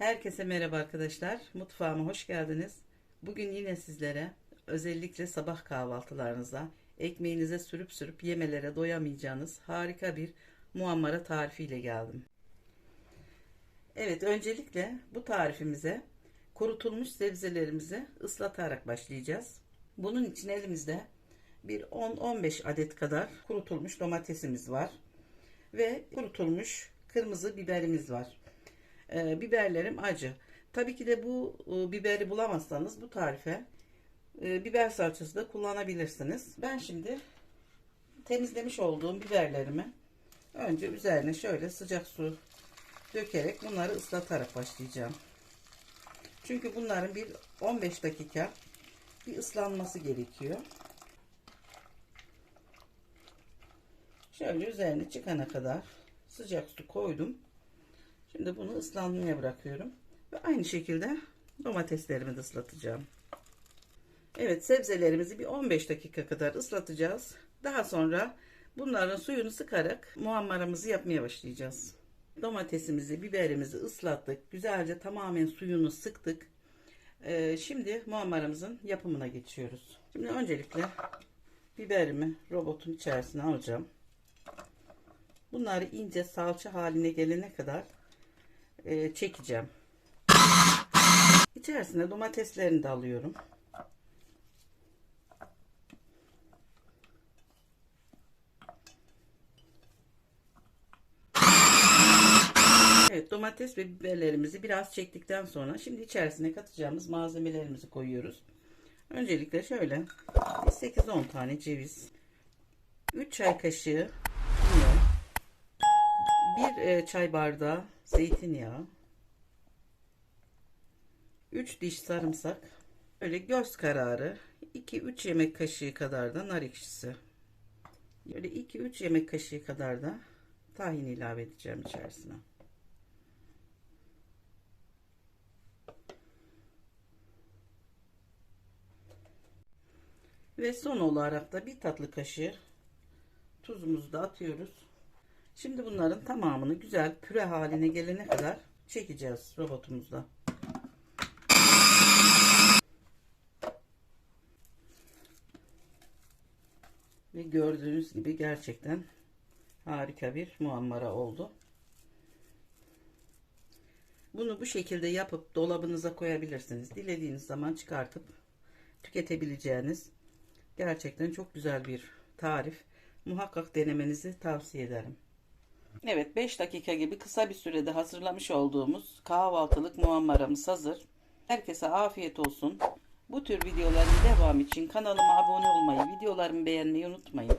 Herkese merhaba arkadaşlar. Mutfağıma hoş geldiniz. Bugün yine sizlere özellikle sabah kahvaltılarınıza ekmeğinize sürüp sürüp yemelere doyamayacağınız harika bir muammara tarifiyle geldim. Evet öncelikle bu tarifimize kurutulmuş sebzelerimizi ıslatarak başlayacağız. Bunun için elimizde bir 10-15 adet kadar kurutulmuş domatesimiz var ve kurutulmuş kırmızı biberimiz var. E, biberlerim acı. Tabii ki de bu e, biberi bulamazsanız bu tarife e, biber salçası da kullanabilirsiniz. Ben şimdi temizlemiş olduğum biberlerimi önce üzerine şöyle sıcak su dökerek bunları ıslatarak başlayacağım. Çünkü bunların bir 15 dakika bir ıslanması gerekiyor. Şöyle üzerine çıkana kadar sıcak su koydum. Şimdi bunu ıslanmaya bırakıyorum. Ve aynı şekilde domateslerimi de ıslatacağım. Evet sebzelerimizi bir 15 dakika kadar ıslatacağız. Daha sonra bunların suyunu sıkarak muammaramızı yapmaya başlayacağız. Domatesimizi, biberimizi ıslattık. Güzelce tamamen suyunu sıktık. Ee, şimdi muammaramızın yapımına geçiyoruz. Şimdi öncelikle biberimi robotun içerisine alacağım. Bunları ince salça haline gelene kadar e, çekeceğim. İçerisine domateslerini de alıyorum. Evet domates ve biberlerimizi biraz çektikten sonra şimdi içerisine katacağımız malzemelerimizi koyuyoruz. Öncelikle şöyle 8-10 tane ceviz, 3 çay kaşığı kimyon, 1 e, çay bardağı zeytinyağı, 3 diş sarımsak, böyle göz kararı 2-3 yemek kaşığı kadar da nar ekşisi. Böyle 2-3 yemek kaşığı kadar da tahin ilave edeceğim içerisine. Ve son olarak da bir tatlı kaşığı tuzumuzu da atıyoruz. Şimdi bunların tamamını güzel püre haline gelene kadar çekeceğiz robotumuzda. Ve gördüğünüz gibi gerçekten harika bir muammara oldu. Bunu bu şekilde yapıp dolabınıza koyabilirsiniz. Dilediğiniz zaman çıkartıp tüketebileceğiniz gerçekten çok güzel bir tarif. Muhakkak denemenizi tavsiye ederim. Evet 5 dakika gibi kısa bir sürede hazırlamış olduğumuz kahvaltılık muammaramız hazır. Herkese afiyet olsun. Bu tür videoların devamı için kanalıma abone olmayı, videolarımı beğenmeyi unutmayın.